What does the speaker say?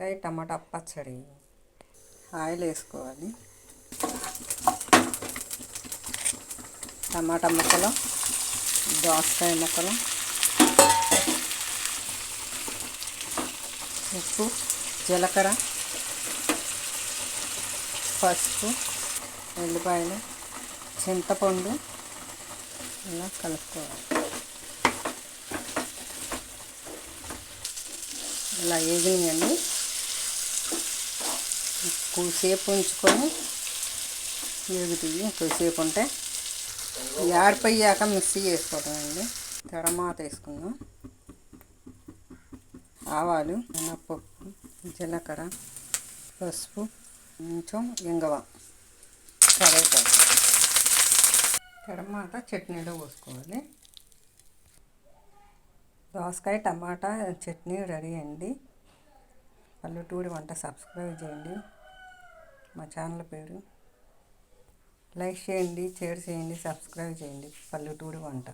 వంకాయ టమాటా పచ్చడి. ఆయిల్ వేసుకోవాలి. టమాటా ముక్కలు దోసకాయ ముక్కలు ఉప్పు జీలకర్ర పసుపు ఎల్లిపాయలు చింతపండు ఇలా కలుపుకోవాలి. ఇలా వేగినాయండి. ఎక్కువసేపు ఉంచుకొని వేగుతాయి ఎక్కువసేపు ఉంటే ఏడిపోయాక మిక్సీ చేసుకోవడం అండి తర్వాత వేసుకుందాం. ఆవాలు మినప్పప్పు జీలకర్ర పసుపు కొంచెం ఇంగవ కరేపాకు తర్వాత చట్నీలో పోసుకోవాలి. దోసకాయ టమాటా చట్నీ రెడీ అండి. పల్లెటూరి వంట సబ్స్క్రైబ్ చేయండి. మా ఛానల్ పేరు. లైక్ చేయండి షేర్ చేయండి సబ్స్క్రైబ్ చేయండి. పల్లెటూరి వంట.